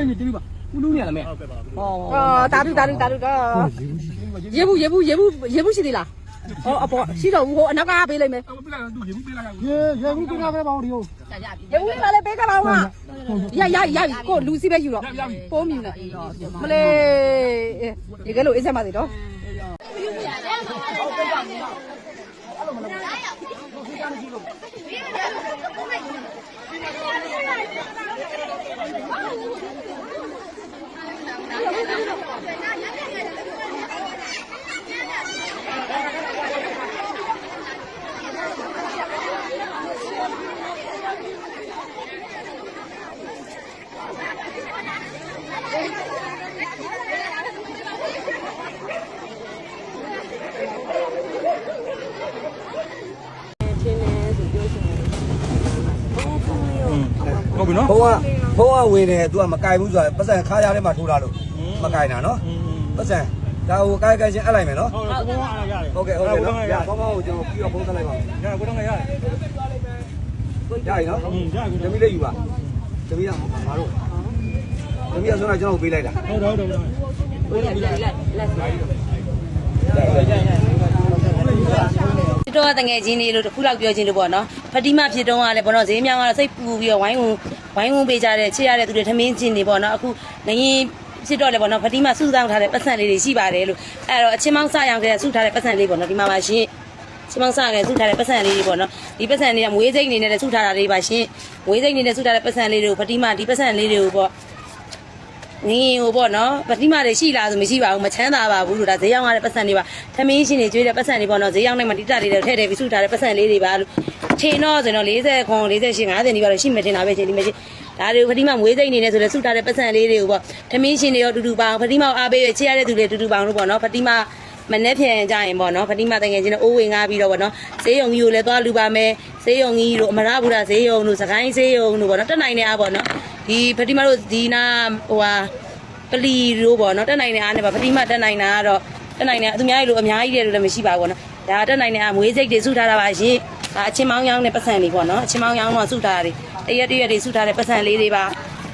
အေးညီတီးပါဦးလူးနေရလားမဲဟုတ်ကဲ့ပါဟောအော်တာတူတာတူတာတူတော့ရေဘူးရေဘူးရေဘူးရေဘူးရှိသေးလားဟောအပေါ်ရှိတော့ဘူးဟိုအနောက်ကပေးလိုက်မယ်အမပြလိုက်တော့သူရေဘူးပြလိုက်ရေရေဘူးပြတာပဲပေါ့ဒီကိုရေဘူးကလည်းပေးကြပါဦးဟာရရရကိုလူစီပဲယူတော့ပိုးမြူနေမလေးရေကလို့အေးဆက်ပါသေးတော့ ဟုတ်ပြီနော် ဘုံကဘုံကဝင်တယ် तू ကမကင်ဘူးဆိုတာပတ်စံခါးရထဲမှာထိုးလာလို့မကင်တာနော်ပတ်စံဒါကိုကိုင်ကိုင်ချင်းအပ်လိုက်မယ်နော် ဟုတ်ကဲ့ဘုံကအားရတယ် ဟုတ်ကဲ့ဟုတ်ကဲ့နော်ရကောင်းကောင်းကိုကျွန်တော်ပြီးတော့ဖုန်းဆက်လိုက်ပါမယ် ရကိုတော့ငရတယ် ရပြီနော် อืมရကို တမီးလေးယူပါတမီးကငါတို့တမီးကဆိုတော့ကျွန်တော်ပေးလိုက်တာ ဟုတ်တော့ဟုတ်တော့ ဖြစ်တော့တငယ်ချင်းလေးလို့တစ်ခုလောက်ပြောချင်းလို့ပေါ့နော်ဖတီမဖြစ်တော့ကလည်းပေါ့နော်ဈေးမြောင်းကတော့စိတ်ပူပြီးတော့ဝိုင်းဝင် ဝိုင်းဝင်ပေးကြတဲ့ချစ်ရတဲ့သူတွေထမင်းချင်းတွေပေါ့နော်အခုငရင်ဖြစ်တော့လေပေါ့နော်ဖတီမစုဆောင်ထားတဲ့ပတ်စံလေးတွေရှိပါတယ်လို့အဲ့တော့အချင်းမောင်းစရောင်ကစုထားတဲ့ပတ်စံလေးပေါ့နော်ဒီမှာပါရှင်ချင်းမောင်းစကစုထားတဲ့ပတ်စံလေးတွေပေါ့နော်ဒီပတ်စံလေးကမွေးစိတ်အနေနဲ့စုထားတာလေးပါရှင်မွေးစိတ်အနေနဲ့စုထားတဲ့ပတ်စံလေးတွေကိုဖတီမဒီပတ်စံလေးတွေကိုပေါ့နင်းဟိုပေါ့နော်ပတိမတွေရှိလားဆိုမရှိပါဘူးမချမ်းသာပါဘူးလို့ဒါဈေးရောက်ရတဲ့ပတ်စံတွေပါထမင်းရှင်တွေကျွေးတဲ့ပတ်စံတွေပေါ့နော်ဈေးရောက်နေမှာတိတတွေထည့်ထည့်ပြီးစုထားတဲ့ပတ်စံလေးတွေပါလို့ ထင်းတော့ဆိုတော့40ခွန်48 50ဒီပါလို့ရှိမှထင်တာပဲရှင်ဒီမရှိဒါတွေကိုပတိမမွေးစိတ်နေနေဆိုလဲစုထားတဲ့ပတ်စံလေးတွေကိုပေါ့ထမင်းရှင်တွေရောတူတူပါအောင်ပတိမအားပေးရချစ်ရတဲ့သူတွေတူတူပါအောင်လို့ပေါ့နော်ပတိမမနေ့ဖြန်ကြရင်ပေါ့နော်ပတိမတငယ်ချင်းတို့အိုးဝင်ငါပြီးတော့ပေါ့နော်ဈေးရုံကြီးကိုလည်းသွားလူပါမယ်ဈေးရုံကြီးတို့အမရဘူးလားဈေးရုံတို့စကိုင်းဈေးရုံတို့ပေါ့နော်တက်နိုင်နေအားပေါ့နော်ဒီပတိမတို့ဒီနာဟိုဟာပလီတို့ပေါ့နော်တက်နိုင်တဲ့အားနဲ့ပါပတိမတက်နိုင်တာကတော့တက်နိုင်တဲ့သူများကြီးလို့အများကြီးတယ်လို့လည်းမရှိပါဘူးပေါ့နော်ဒါတက်နိုင်တဲ့အားမွေးစိတ်တွေစုထားတာပါရှင် ဒါအချင်းမောင်းရောင်းတဲ့ပတ်စံလေးပေါ့နော်အချင်းမောင်းရောင်းတော့စုထားတာတွေတရက်တရက်တွေစုထားတဲ့ပတ်စံလေးတွေပါ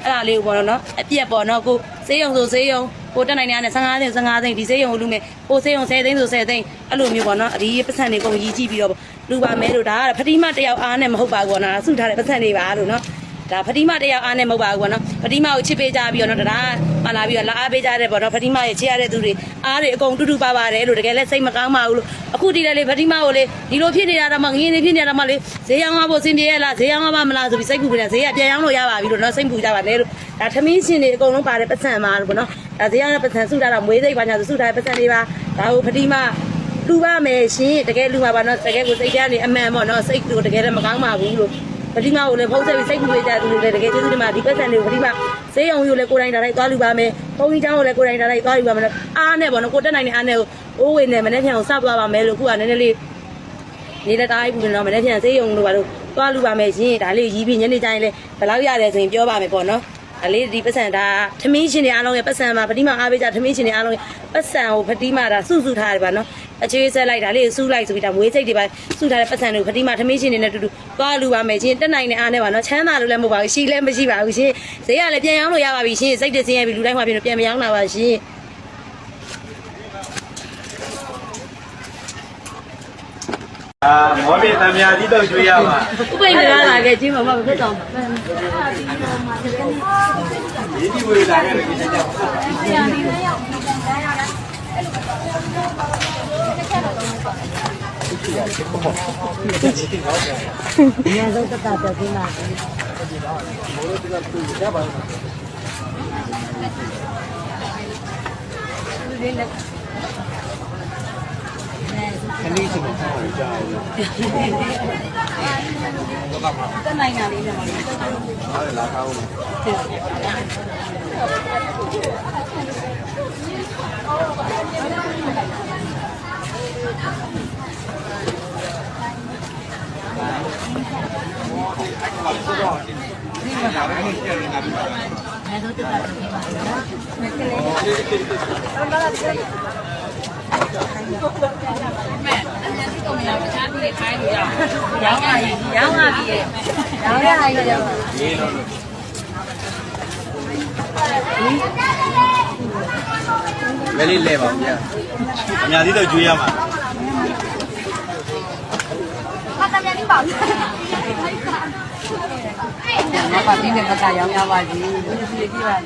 အဲ့ဒါလေးကိုပေါ့နော်အပြက်ပေါ့နော်ကိုစေးရုံဆိုစေးရုံကိုတက်နိုင်တဲ့အားနဲ့15သိန်း15သိန်းဒီစေးရုံကိုလူမယ်ကိုစေးရုံ10သိန်းဆို10သိန်းအဲ့လိုမျိုးပေါ့နော်ဒီပတ်စံတွေကုန်ရည်ကြည့်ပြီးတော့လူပါမဲလို့ဒါကဖတိမတယောက်အားနဲ့မဟုတ်ပါဘူးပေါ့နော်စုထားတဲ့ပတ်စံတွေပါလို့နော် ဒါဖတိမတယောက်အားနဲ့မဟုတ်ပါဘူးပေါ့နော်ဖတိမကိုချစ်ပေးကြပြီးတော့နော်တရားမလာပြီးတော့လာအားပေးကြတဲ့ပေါ့နော်ဖတိမရဲ့ချစ်ရတဲ့သူတွေအားတွေအကုန်တူတူပါပါတယ်လို့တကယ်လဲစိတ်မကောင်းပါဘူးလို့အခုဒီလေလေဖတိမကိုလေဒီလိုဖြစ်နေတာတော့မှငင်းနေဖြစ်နေတာတော့မှလေဈေးရောင်းရဖို့အဆင်ပြေရလားဈေးရောင်းရမှမလားဆိုပြီးစိတ်ပူနေတာဈေးကပြန်ရောင်းလို့ရပါပြီလို့နော်စိတ်ပူကြပါလေလို့ဒါထမင်းရှင်တွေအကုန်လုံးပါတယ်ပတ်စံပါလို့ပေါ့နော်ဒါဈေးရောင်းတဲ့ပတ်စံစုထားတာမွေးစိတ်ပါညာဆိုစုထားတဲ့ပတ်စံတွေပါဒါကိုဖတိမလူပါမယ်ရှင်တကယ်လူပါပါနော်တကယ်ကိုစိတ်ထဲကနေအမှန်ပေါ့နော်စိတ်ကိုတကယ်လည်းမကောင်းပါဘူးလို့ ပတိမာကိုလည်းဖုန်းဆက်ပြီးစိတ်ကူပေးကြသူတွေလည်းတကယ်ကျေးဇူးတင်ပါဒီပတ်စံတွေကိုပတိမာစေးရုံကြီးကိုလည်းကိုယ်တိုင်ဒါလိုက်သွားလူပါမယ်ဘုန်းကြီးကျောင်းကိုလည်းကိုယ်တိုင်ဒါလိုက်သွားလူပါမယ်အားနဲ့ပေါ့နော်ကိုတက်နိုင်တဲ့အားနဲ့ကိုအိုးဝင်နဲ့မနေ့ပြန်ကိုစသွားပါမယ်လို့ခုကနည်းနည်းလေးနေတဲ့တိုင်းဘူးနော်မနေ့ပြန်စေးရုံလို့ပါလို့သွားလူပါမယ်ရှင်ဒါလေးရီးပြီးညနေကျရင်လည်းဘယ်လောက်ရတယ်ဆိုရင်ပြောပါမယ်ပေါ့နော် အလေးဒီပတ်စံဒါထမင်းရှင်တွေအားလုံးရဲ့ပတ်စံမှာပတိမအားပေးကြထမင်းရှင်တွေအားလုံးရဲ့ပတ်စံကိုပတိမဒါစုစုထားတယ်ပါနော်အခြေဆက်လိုက်ဒါလေးစုလိုက်ဆိုပြီးဒါမွေးစိတ်တွေပါစုထားတဲ့ပတ်စံတွေကိုပတိမထမင်းရှင်တွေနဲ့တူတူသွားလူပါမယ်ရှင်တက်နိုင်တဲ့အားနဲ့ပါနော်ချမ်းသာလို့လည်းမဟုတ်ပါဘူးရှိလည်းမရှိပါဘူးရှင်ဈေးကလည်းပြန်ရောင်းလို့ရပါပြီရှင်စိတ်တစင်းရပြီလူတိုင်းမှာပြန်ပြန်မရောင်းတာပါရှင် အာမောမေတံမြာတိတော့ကျွေးရမှာဥပိ္ပဒါလာခဲ့ချင်းမမဖြစ်တော့ဒီဒီဝေလာခဲ့တယ်ဒီချက်ကြောင့်တက် 肯定是不开玩笑的。跟哪哪里的嘛？哪里拉高呢？对。来，都进来，进来。 နိုင်တာလေးနဲ့ပါရောင်းရည်ရောင်းရပြီရဲ့ရောင်းရည်ရောမလေးလဲပါဗျာအများကြီးတော့ကျွေးရမှာငါပါတင်းတဲ့ဘက်ကရောင်းရပါစီလူလူကြည့်ပါ